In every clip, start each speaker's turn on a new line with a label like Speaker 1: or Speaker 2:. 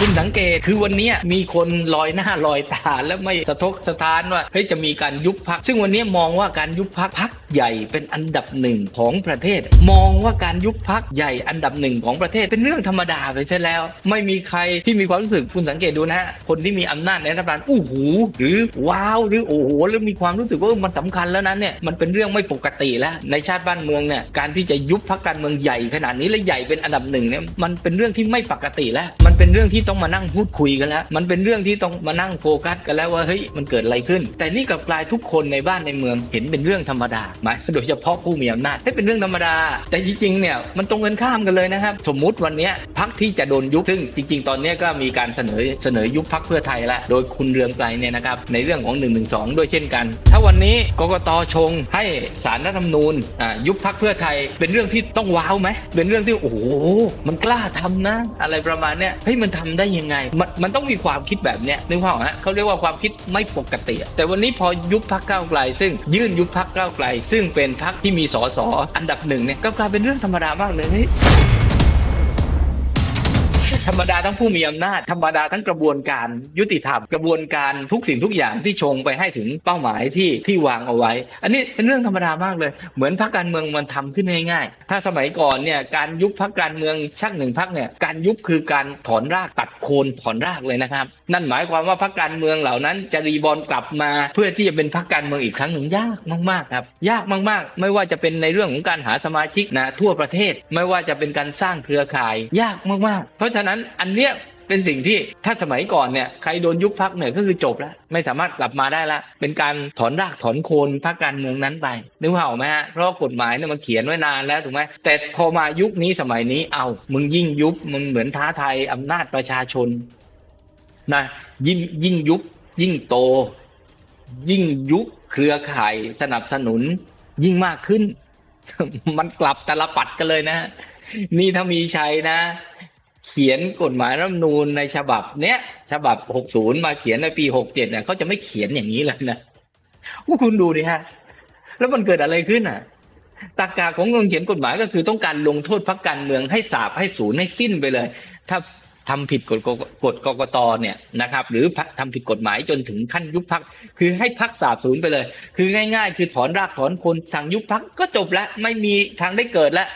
Speaker 1: คุณสังเกตคือวันนี้มีคนลอยหน้าลอยตาและไม่สะทกสะท้านว่าเฮ้ยจะมีการยุบพัก ซึ่งวันนี้มองว่าการยุบพักพักใหญ่เป็นอันดับหนึ่งของประเทศ มองว่าการยุบพักใหญ่อันดับหนึ่งของประเทศเป็นเรื่องธรรมดาไปซะแล้ว ไม่มีใครที่มีความรู้สึกคุณสังเกตดูนะฮะคนที่มีอำนาจในรัฐบาลอู้หู หรือว้าวหรือโอ้โหหรือมีความรู้สึกว่ามันสำคัญแล้วนั้นเนี่ยมันเป็นเรื่องไม่ปกติแล้วในชาติบ้านเมืองเนี่ยการที่จะยุบพักการเมืองใหญ่ขนาดนี้และใหญ่เป็นอันดับหนึ่งเนี่ยมันเป็นเรื่องที่ไม่ปกติแล้ว เป็นเรื่องที่ต้องมานั่งพูดคุยกันแล้ว มันเป็นเรื่องที่ต้องมานั่งโฟกัสกันแล้วว่าเฮ้ยมันเกิดอะไรขึ้น แต่นี่กับกลายทุกคนในบ้านในเมืองเห็นเป็นเรื่องธรรมดาหมายโดยเฉพาะผู้มีอำนาจให้เป็นเรื่องธรรมดา แต่จริงๆเนี่ยมันตรงกันข้ามกันเลยนะครับ สมมุติวันนี้พักที่จะโดนยุบซึ่งจริง ๆ ตอนนี้ก็มีการเสนอเสนอยุบพักเพื่อไทยแล้วโดยคุณเรืองไกรเนี่ยนะครับในเรื่องของ1นึด้วยเช่นกัน ถ้าวันนี้กกตชงให้สารรัฐธรรมนูญอ่ายุบพักเพื่อไทยเป็นเรื่องที่ต้องว้าวไหมเป็นเรื่องที่โอ้โหมันกล้าทำนะ อะไรประมาณเนี้ยเฮ้ยมันทำได้ยังไง มันมันต้องมีความคิดแบบเนี้ยนึกภาพออกฮะเขาเรียกว่าความคิดไม่ปกติ แต่วันนี้พอยุบพักก้าไกล ซึ่งยื่นยุบพักก้าไกล ซึ่งเป็นพักที่มีสสอันดับหนึ่งเนี่ยก็กลายเป็นเรื่องธรรมดามากเลยเฮ้ย ธรรมดาทั้งผู้มีอำนาจธรรมดาทั้งกระบวนการยุติธรรมกระบวนการทุกสิ่งทุกอย่างที่ชงไปให้ถึงเป้าหมายที่ที่วางเอาไว้ อันนี้เป็นเรื่องธรรมดามากเลย เหมือนพรรคการเมืองมันทำขึ้นง่ายๆ ถ้าสมัยก่อนเนี่ยการยุบพรรคการเมืองชักหนึ่งพรรคเนี่ยการยุบคือการถอนรากตัดโคนถอนรากเลยนะครับ นั่นหมายความว่าพรรคการเมืองเหล่านั้นจะรีบอลกลับมา เพื่อที่จะเป็นพรรคการเมืองอีกครั้งหนึ่งยากมากๆครับยากมากๆ ไม่ว่าจะเป็นในเรื่องของการหาสมาชิกนะทั่วประเทศ ไม่ว่าจะเป็นการสร้างเครือข่ายยากมากๆ เพราะฉะนั้นอันเนี้ยเป็นสิ่งที่ถ้าสมัยก่อนเนี่ยใครโดนยุบพักเนี่ยก็คือจบแล้ว ไม่สามารถกลับมาได้ละเป็นการถอนรากถอนโคนพรรคการเมืองนั้นไปนึกภาพอไหมฮะเพราะกฎหมายเนี่ยมันเขียนไว้นานแล้วถูกไหมแต่พอมายุคนี้สมัยนี้เอามึงยิ่งยุบมึงเหมือนท้าทายอำนาจประชาชนนะยิ่งยิ่งยุบยิ่งโต ยิ่งยุบเครือข่ายสนับสนุนยิ่งมากขึ้น มันกลับตลปัดกันเลยนะนี่ถ้ามีชัยนะ ขียนกฎหมายรัฐมนูญในฉบับเนี้ยฉบับ 60 มาเขียนในปี 67เนี่ยเขาจะไม่เขียนอย่างนี้เลยนะว่าคุณดูดิฮะ แล้วมันเกิดอะไรขึ้นอะตากาของคนเขียนกฎหมายก็คือต้องการลงโทษพรรคการเมืองให้สาบให้ศูนย์ให้สิ้นไปเลย ถ้าทำผิดกฎกฎกกตเนี่ยนะครับ หรือทำผิดกฎหมายจนถึงขั้นยุบพักคือให้พักสาบศูนย์ไปเลย คือง่าย ๆ คือถอนรากถอนโคนสั่งยุบพักก็จบแล้วไม่มีทางได้เกิดแล้ว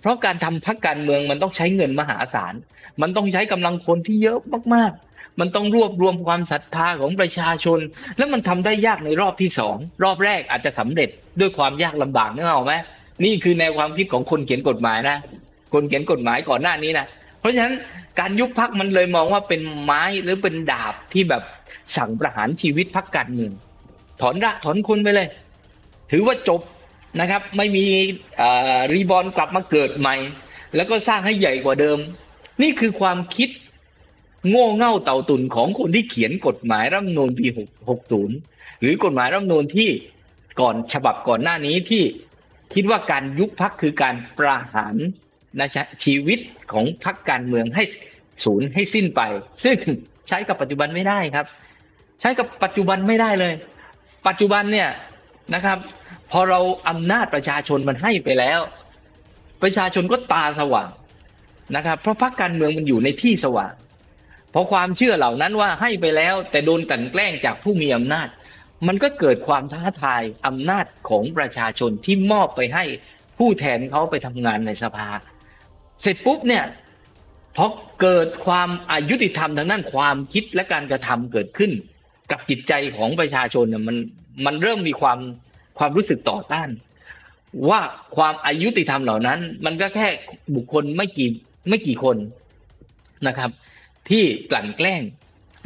Speaker 1: เพราะการทำพักการเมืองมันต้องใช้เงินมหาศาล มันต้องใช้กำลังคนที่เยอะมากๆ มันต้องรวบรวมความศรัทธาของประชาชน แล้วมันทำได้ยากในรอบที่สองรอบแรกอาจจะสำเร็จด้วยความยากลำบากนึกออกไหมนี่คือแนวความคิดของคนเขียนกฎหมายนะ คนเขียนกฎหมายก่อนหน้านี้นะเพราะฉะนั้นการยุบพักมันเลยมองว่าเป็นไม้หรือเป็นดาบที่แบบสั่งประหารชีวิตพักการเมืองถอนรากถอนคนไปเลย ถือว่าจบนะครับ ไม่มีรีบอลกลับมาเกิดใหม่ แล้วก็สร้างให้ใหญ่กว่าเดิม นี่คือความคิดโง่เง่าเต่าตุนของคนที่เขียนกฎหมายรัฐมนูญปี60หรือกฎหมายรัฐมนูญที่ก่อนฉบับก่อนหน้านี้ที่คิดว่าการยุบพักคือการประหารนะชีวิตของพักการเมืองให้ศูนย์ให้สิ้นไป ซึ่งใช้กับปัจจุบันไม่ได้ครับ ใช้กับปัจจุบันไม่ได้เลย ปัจจุบันเนี่ยนะครับ พอเราอำนาจประชาชนมันให้ไปแล้ว ประชาชนก็ตาสว่าง นะครับ เพราะพรรคการเมืองมันอยู่ในที่สว่างเพราะความเชื่อเหล่านั้นว่าให้ไปแล้วแต่โดนกลั่นแกล้งจากผู้มีอำนาจ มันก็เกิดความท้าทายอำนาจของประชาชนที่มอบไปให้ผู้แทนเขาไปทำงานในสภา เสร็จปุ๊บเนี่ยพอเกิดความอายุติธรรมทางด้านความคิดและการกระทำเกิดขึ้น กับจิตใจของประชาชนเนี่ยมันมันเริ่มมีความความรู้สึกต่อต้าน ว่าความอายุติธรรมเหล่านั้น มันก็แค่บุคคลไม่กี่ ไม่กี่คนนะครับ ที่กลั่นแกล้ง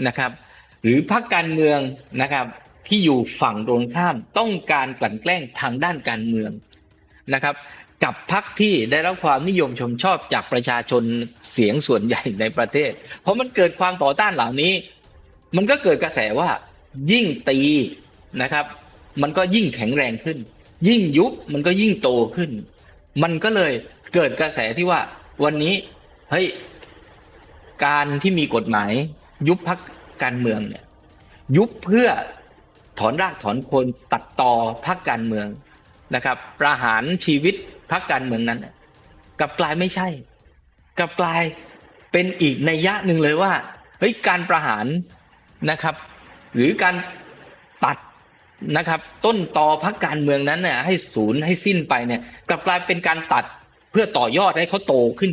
Speaker 1: นะครับ หรือพรรคการเมืองนะครับ ที่อยู่ฝั่งตรงข้ามต้องการกลั่นแกล้งทางด้านการเมืองนะครับ กับพรรคที่ได้รับความนิยมชมชอบจากประชาชนเสียงส่วนใหญ่ในประเทศ เพราะมันเกิดความต่อต้านเหล่านี้ มันก็เกิดกระแสว่ายิ่งตีนะครับ มันก็ยิ่งแข็งแรงขึ้น ยิ่งยุบมันก็ยิ่งโตขึ้น มันก็เลยเกิดกระแสที่ว่า วันนี้เฮ้ยการที่มีกฎหมาย ยุบพักการเมืองเนี่ย ยุบเพื่อถอนรากถอนโคนตัดต่อพักการเมืองนะครับ ประหารชีวิตพักการเมืองนั้นกลับกลายไม่ใช่ กลับกลายเป็นอีกนัยยะหนึ่งเลยว่าเฮ้ยการประหารนะครับ หรือการตัดนะครับ ต้นตอพักการเมืองนั้นเนี่ยให้ศูนย์ให้สิ้นไปเนี่ยกลับกลายเป็นการตัด เพื่อต่อยอดให้เขาโตขึ้น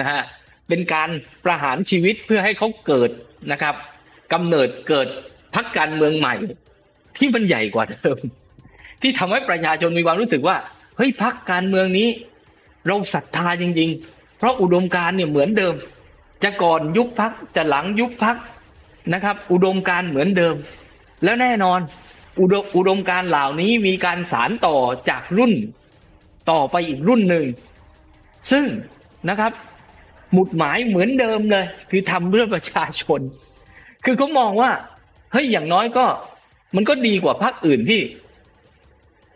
Speaker 1: นะฮะเป็นการประหารชีวิตเพื่อให้เขาเกิดนะครับกำเนิดเกิดพักการเมืองใหม่ ที่มันใหญ่กว่าเดิม ที่ทำให้ประชาชนมีความรู้สึกว่าเฮ้ยพักการเมืองนี้ เราศรัทธาจริง ๆ เพราะอุดมการเนี่ยเหมือนเดิม จะก่อนยุบพักจะหลังยุบพักนะครับ อุดมการเหมือนเดิม แล้วแน่นอนอุดมอุดมการเหล่านี้มีการสารต่อจากรุ่นต่อไปอีกรุ่นหนึ่ง ซึ่งนะครับ หมุดหมายเหมือนเดิมเลย คือทำเพื่อประชาชน คือเขามองว่าเฮ้ยอย่างน้อยก็ มันก็ดีกว่าพรรคอื่นที่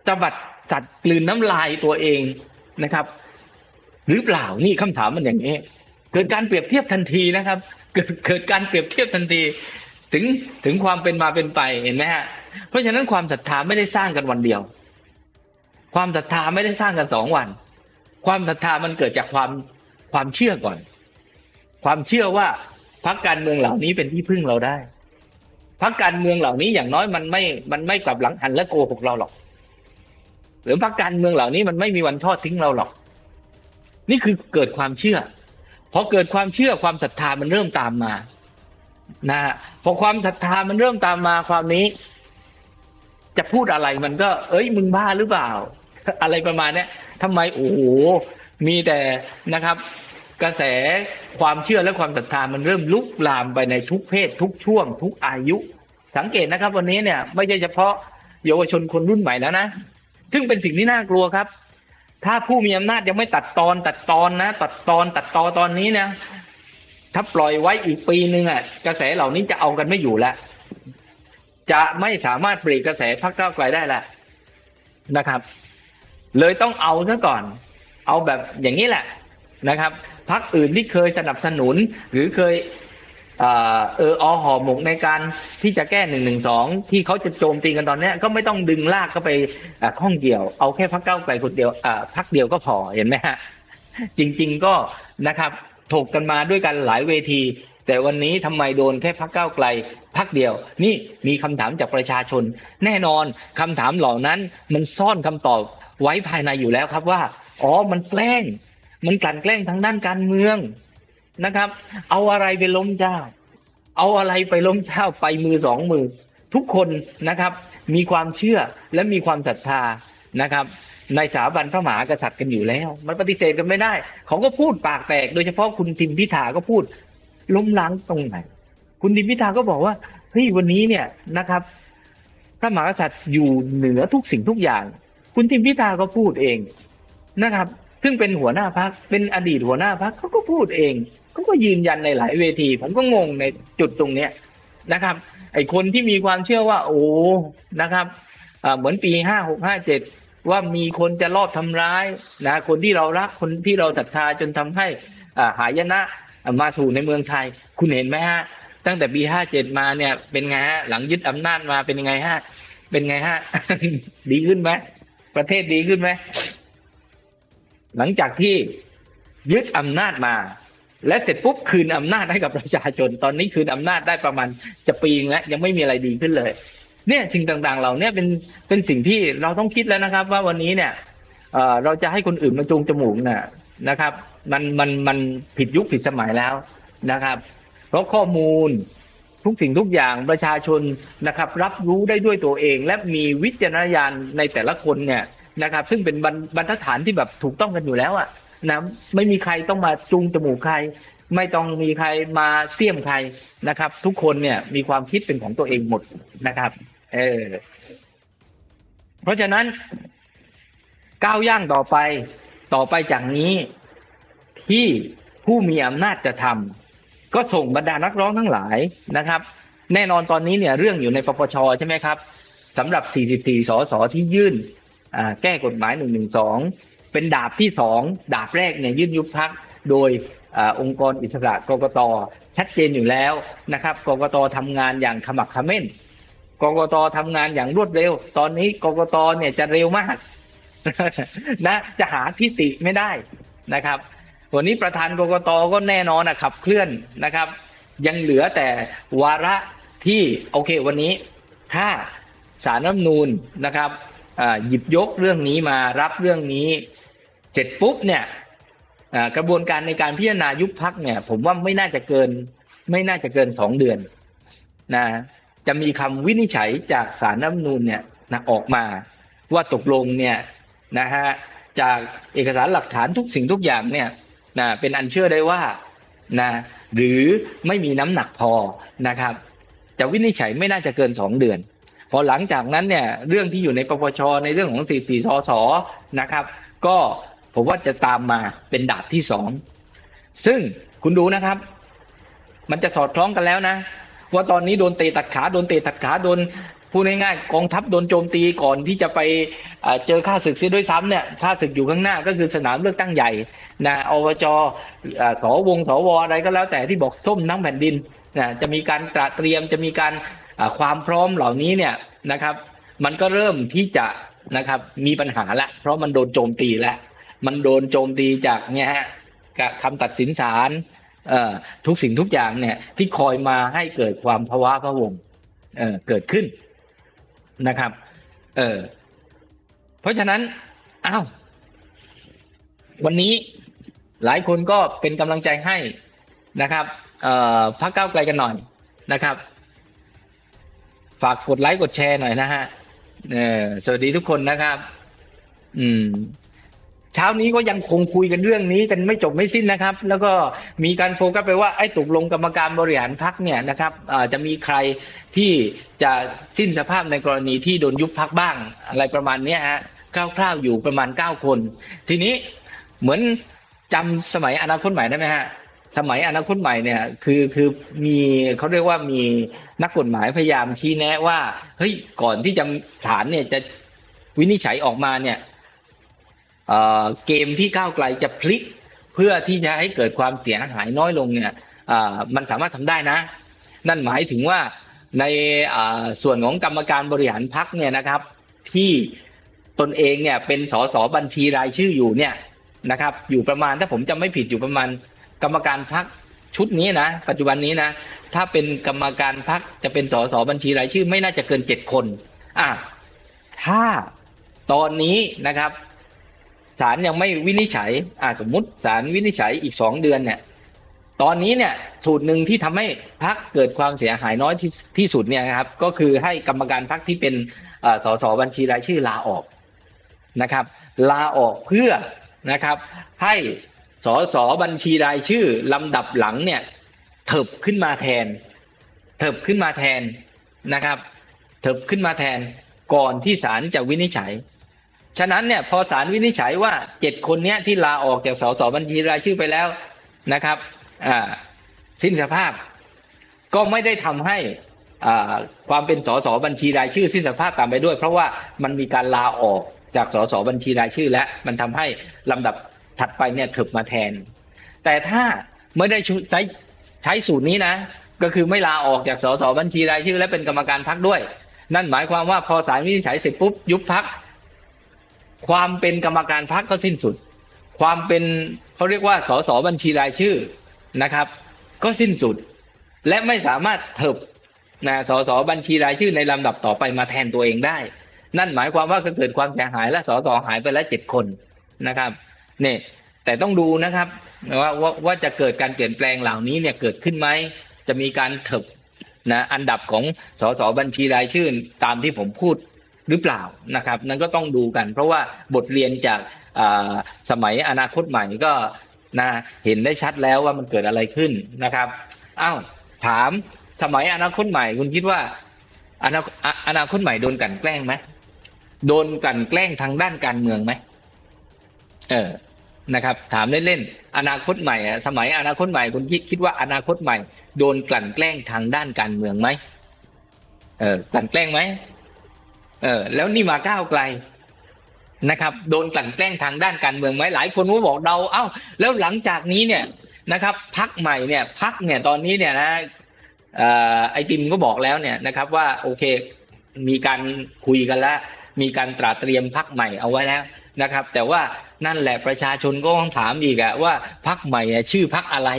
Speaker 1: ตบัดสัตว์กลืนน้ำลายตัวเองนะครับ หรือเปล่านี่คำถามมันอย่างนี้ เกิดการเปรียบเทียบทันทีนะครับ เกิดเกิดการเปรียบเทียบทันทีถึงถึงความเป็นมาเป็นไปเห็นไหมฮะเพราะฉะนั้นความศรัทธาไม่ได้สร้างกันวันเดียว ความศรัทธาไม่ได้สร้างกันสองวัน ความศรัทธามันเกิดจากความความเชื่อก่อน ความเชื่อว่าพรรคการเมืองเหล่านี้เป็นที่พึ่งเราได้พรรคการเมืองเหล่านี้อย่างน้อยมันไม่ มันไม่กลับหลังหันและโกหกเราหรอก หรือพรรคการเมืองเหล่านี้มันไม่มีวันทอดทิ้งเราหรอก นี่คือเกิดความเชื่อพอเกิดความเชื่อความศรัทธามันเริ่มตามมา นะฮะพอความศรัทธามันเริ่มตามมาความนี้ จะพูดอะไรมันก็ เอ้ยมึงบ้าหรือเปล่า อะไรประมาณเนี้ยทำไมโอ้โหมีแต่นะครับ กระแสความเชื่อและความศรัทธามันเริ่มลุกลามไปในทุกเพศ ทุกช่วง ทุกอายุ สังเกตนะครับ วันนี้เนี่ย ไม่ใช่เฉพาะเยาวชนคนรุ่นใหม่แล้วนะซึ่งเป็นสิ่งที่น่ากลัวครับ ถ้าผู้มีอำนาจยังไม่ตัดตอน ตัดตอนนะ ตัดตอนตัดตอตอนนี้นะถ้าปล่อยไว้อีกปีหนึ่งอะ กระแสเหล่านี้จะเอากันไม่อยู่แล้วจะไม่สามารถเบรกกระแสพรรคก้าวไกลได้และนะครับ เลยต้องเอาซะก่อน เอาแบบอย่างนี้แหละนะครับพรรคอื่นที่เคยสนับสนุนหรือเคยเอออห่อหมกในการที่จะแก้หนึ่งหนึ่งสองที่เขาจะโจมตีกันตอนนี้ก็ไม่ต้องดึงลากเข้าไปข้องเกี่ยว เอาแค่พรรคก้าไกลคนเดียวพรรคเดียวก็พอเห็นไหมฮะจริง ๆก็นะครับถกกันมาด้วยกันหลายเวที แต่วันนี้ทำไมโดนแค่พักเก้าไกลพักเดียว นี่มีคำถามจากประชาชน แน่นอนคำถามเหล่านั้นมันซ่อนคำตอบ ไว้ภายในอยู่แล้วครับว่า อ๋อมันแกล้ง มันกลั่นแกล้งทางด้านการเมืองนะครับ เอาอะไรไปล้มเจ้า เอาอะไรไปล้มเจ้าไปมือสองมือ ทุกคนนะครับ มีความเชื่อและมีความศรัทธานะครับ ในสถาบันพระมหากษัตริย์กันอยู่แล้ว มันปฏิเสธกันไม่ได้ เขาก็พูดปากแตก โดยเฉพาะคุณทิมพิธาก็พูดล้มล้างตรงไหน คุณทิมพิธาก็บอกว่าเฮ้ยวันนี้เนี่ยนะครับ พระมหากษัตริย์อยู่เหนือทุกสิ่งทุกอย่าง คุณทิมพิธาก็พูดเองนะครับ ซึ่งเป็นหัวหน้าพักเป็นอดีตหัวหน้าพักเขาก็พูดเองเขาก็ยืนยันในหลายเวที ผมก็งงในจุดตรงเนี้ยนะครับ ไอคนที่มีความเชื่อว่า โอ้นะครับเหมือนปีห้าหกห้าเจ็ดว่ามีคนจะลอบทำร้ายนะคนที่เรารักคนที่เราศรัทธาจนทำให้อ่าหายนะมาสู่ในเมืองไทย คุณเห็นไหมฮะ ตั้งแต่ปีห้าเจ็ดมาเนี่ยเป็นไงฮะ หลังยึดอำนาจมาเป็นยังไงฮะ เป็นไงฮะ ดีขึ้นไหม ประเทศดีขึ้นไหม หลังจากที่ยึดอำนาจมา และเสร็จปุ๊บคืนอำนาจให้กับประชาชน ตอนนี้คืนอำนาจได้ประมาณจะปีงแล้วยังไม่มีอะไรดีขึ้นเลย เนี่ยสิ่งต่างๆเหล่าเนี้เป็นเป็นสิ่งที่เราต้องคิดแล้วนะครับ ว่าวันนี้เนี่ยเอ่อเราจะให้คนอื่นมาจูงจมูกน่ะนะครับ มันมันมันผิดยุคผิดสมัยแล้วนะครับ เพราะข้อมูล ทุกสิ่งทุกอย่างประชาชนนะครับ รับรู้ได้ด้วยตัวเอง และมีวิจารณญาณในแต่ละคนเนี่ยนะครับ ซึ่งเป็นบรรบรทัดฐานที่แบบถูกต้องกันอยู่แล้วอะนะไม่มีใครต้องมาจูงจมูกใคร ไม่ต้องมีใครมาเสี่ยมใครนะครับ ทุกคนเนี่ยมีความคิดเป็นของตัวเองหมดนะครับ เออเพราะฉะนั้นก้าวย่างต่อไปต่อไปจากนี้ที่ผู้มีอำนาจจะทำ ก็ส่งบรรดานักร้องทั้งหลายนะครับ แน่นอนตอนนี้เนี่ยเรื่องอยู่ในปปชใช่ไหมครับสำหรับ 44 สสที่ยื่นแก้กฎหมาย 112 เป็นดาบที่สองดาบแรกเนี่ยยื่นยุบพักโดยอองค์กรอิสระกกตชัดเจนอยู่แล้วนะครับกกตทำงานอย่างขมักขม้นกกตทำงานอย่างรวดเร็ว ตอนนี้กกตเนี่ยจะเร็วมากนะจะหาทิติไม่ได้นะครับ วันนี้ประธานกกตก็แน่นอนนะขับเคลื่อนนะครับ ยังเหลือแต่วาระที่โอเควันนี้ถ้าสารรัฐนูญนะครับหยิบยกเรื่องนี้มารับเรื่องนี้ เสร็จปุ๊บเนี่ยกระบวนการในการพิจารณายุบพักเนี่ย ผมว่าไม่น่าจะเกิน ไม่น่าจะเกินสองเดือนนะจะมีคำวินิจฉัยจากสารรัฐนูญเนี่ยนะออกมาว่าตกลงเนี่ยนะฮะจากเอกสารหลักฐานทุกสิ่งทุกอย่างเนี่ย นะเป็นอันเชื่อได้ว่านะหรือไม่มีน้ำหนักพอนะครับ จะวินิจฉัยไม่น่าจะเกินสองเดือน พอหลังจากนั้นเนี่ยเรื่องที่อยู่ในปปชในเรื่องของสี่สี่สสนะครับ ก็ผมว่าจะตามมาเป็นดาบที่สองซึ่งคุณดูนะครับ มันจะสอดคล้องกันแล้วนะว่าตอนนี้โดนเตะตัดขาโดนเตะตัดขาโดนพูดง่ายๆกองทัพโดนโจมตีก่อนที่จะไป เจอข้าศึกเสีด้วยซ้ำเนี่ยข้าศึกอยู่ข้างหน้าก็คือสนามเลือกตั้งใหญ่นะอบจอ่อสวงสวอะไรก็แล้วแต่ที่บอกส้มทั้งแผ่นดินนะจะมีการตระเตรียมจะมีการความพร้อมเหล่านี้เนี่ยนะครับ มันก็เริ่มที่จะนะครับมีปัญหาละ เพราะมันโดนโจมตีแล้วมันโดนโจมตีจากเนี่ยฮะคำตัดสินศาลทุกสิ่งทุกอย่างเนี่ยที่คอยมาให้เกิดความภาวะพะวงเเกิดขึ้นนะครับ เออ เพราะฉะนั้นอ้าววันนี้หลายคนก็เป็นกำลังใจให้นะครับพักเก้าไกลกันหน่อยนะครับ ฝากกดไลค์กดแชร์หน่อยนะฮะเออสวัสดีทุกคนนะครับ อืม เช้านี้ก็ยังคงคุยกันเรื่องนี้กันไม่จบไม่สิ้นนะครับ แล้วก็มีการโฟกัสไปว่าไอ้ตกลงกรรมการบริหารพักเนี่ยนะครับจะมีใครที่จะสิ้นสภาพในกรณีที่โดนยุบพักบ้างอะไรประมาณนี้ฮะคร่าวๆอยู่ประมาณเก้าคน ทีนี้เหมือนจำสมัยอนาคตใหม่ได้ไหมฮะสมัยอนาคตใหม่เนี่ยคือคือมีเขาเรียกว่ามีนักกฎหมายพยายามชี้แนะว่าเฮ้ยก่อนที่จะศาลเนี่ยจะวินิจฉัยออกมาเนี่ย เกมที่ก้าวไกลจะพลิก เพื่อที่จะให้เกิดความเสียหายน้อยลงเนี่ยมันสามารถทำได้นะ นั่นหมายถึงว่าในส่วนของกรรมการบริหารพักเนี่ยนะครับ ที่ตนเองเนี่ยเป็นสสบัญชีรายชื่ออยู่เนี่ยนะครับ อยู่ประมาณถ้าผมจำไม่ผิดอยู่ประมาณ กรรมการพักชุดนี้นะ ปัจจุบันนี้นะ ถ้าเป็นกรรมการพักจะเป็นสสบัญชีรายชื่อ ไม่น่าจะเกินเจ็ดคนอะถ้าตอนนี้นะครับ ศาลยังไม่วินิจฉัยอ่าสมมุติศาลวินิจฉัยอีกสองเดือนเนี่ย ตอนนี้เนี่ยสูตรหนึ่งที่ทำให้พักเกิดความเสียหายน้อยที่ที่สุดเนี่ยนะครับ ก็คือให้กรรมการพักที่เป็นสสบัญชีรายชื่อลาออกนะครับ ลาออกเพื่อนะครับ ให้สสบัญชีรายชื่อลำดับหลังเนี่ยเถิบขึ้นมาแทน เถิบขึ้นมาแทนนะครับ เถิบขึ้นมาแทนก่อนที่ศาลจะวินิจฉัย ฉะนั้นเนี่ยพอศาลวินิจฉัยว่าเจ็ดคนเนี้ยที่ลาออกจากสสบัญชีรายชื่อไปแล้วนะครับอ่าสิ้นสภาพ ก็ไม่ได้ทำให้อ่าความเป็นสสบัญชีรายชื่อสิ้นสภาพตามไปด้วย เพราะว่ามันมีการลาออกจากสสบัญชีรายชื่อ และมันทำให้ลำดับถัดไปเนี่ยถึบมาแทน แต่ถ้าไม่ได้ใช้ใช้สูตรนี้นะ ก็คือไม่ลาออกจากสสบัญชีรายชื่อ และเป็นกรรมการพักด้วย นั่นหมายความว่าพอศาลวินิจฉัยเสร็จปุ๊บยุบพัก ความเป็นกรรมการพักก็สิ้นสุด ความเป็นเขาเรียกว่าสสบัญชีรายชื่อนะครับ ก็สิ้นสุด และไม่สามารถเถิบนะสสบัญชีรายชื่อในลำดับต่อไปมาแทนตัวเองได้ นั่นหมายความว่าเกิดความเสียหายและสสหายไปแล้วเจ็ดคนนะครับเนี่ยแต่ต้องดูนะครับว่าว่าว่าจะเกิดการเปลี่ยนแปลงเหล่านี้เนี่ยเกิดขึ้นไหมจะมีการเถิบนะอันดับของสสบัญชีรายชื่อตามที่ผมพูด หรือเปล่านะครับ นั่นก็ต้องดูกัน เพราะว่าบทเรียนจากสมัยอนาคตใหม่ก็นะเห็นได้ชัดแล้วว่ามันเกิดอะไรขึ้นนะครับอ้าวถามสมัยอนาคตใหม่คุณคิดว่าอนาอะอนาคตใหม่โดนกลันแกล้งไหมโดนกลันแกล้งทางด้านการเมืองไหมเออนะครับ ถามเล่นๆอนาคตใหม่สมัยอนาคตใหม่คุณคิดคิดว่าอนาคตใหม่ โดนกลั่นแกล้งทางด้านการเมืองไหมเออกลั่นแกล้งไหม เออแล้วนี่มาก้าวไกลนะครับโดนกลั่นแกล้งทางด้านการเมืองไหมหลายคนก็บอกเดาเอ้าแล้วหลังจากนี้เนี่ยนะครับพักใหม่เนี่ยพักเนี่ยตอนนี้เนี่ยนะอไอติมก็บอกแล้วเนี่ยนะครับว่าโอเคมีการคุยกันแล้ว มีการตราเตรียมพักใหม่เอาไว้แล้วนะครับ แต่ว่านั่นแหละประชาชนก็ต้องถามอีกอะว่าพักใหม่ชื่อพักอะไร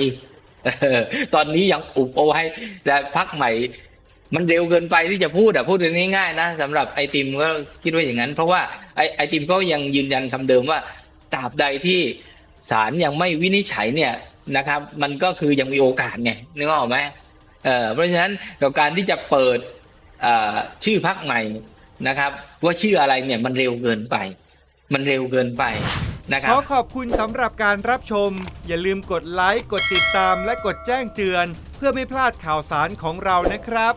Speaker 1: ตอนนี้ยังอุบเอาไว้แต่พักใหม่ มันเร็วเกินไปที่จะพูดอะพูดกันง่ายๆนะสำหรับไอติมก็คิดว่าอย่างนั้น เพราะว่าไอไอติมก็ยังยืนยันคำเดิมว่าตราบใดที่ศาลยังไม่วินิจฉัยเนี่ยนะครับ มันก็คือยังมีโอกาสไงนึกออกไหมเออเพราะฉะนั้นกับการที่จะเปิดชื่อพักใหม่นะครับ ว่าชื่ออะไรเนี่ยมันเร็วเกินไป มันเร็วเกินไปนะครับข
Speaker 2: อขอบคุณสำหรับการรับชม อย่าลืมกดไลค์กดติดตามและกดแจ้งเตือน เพื่อไม่พลาดข่าวสารของเรานะครับ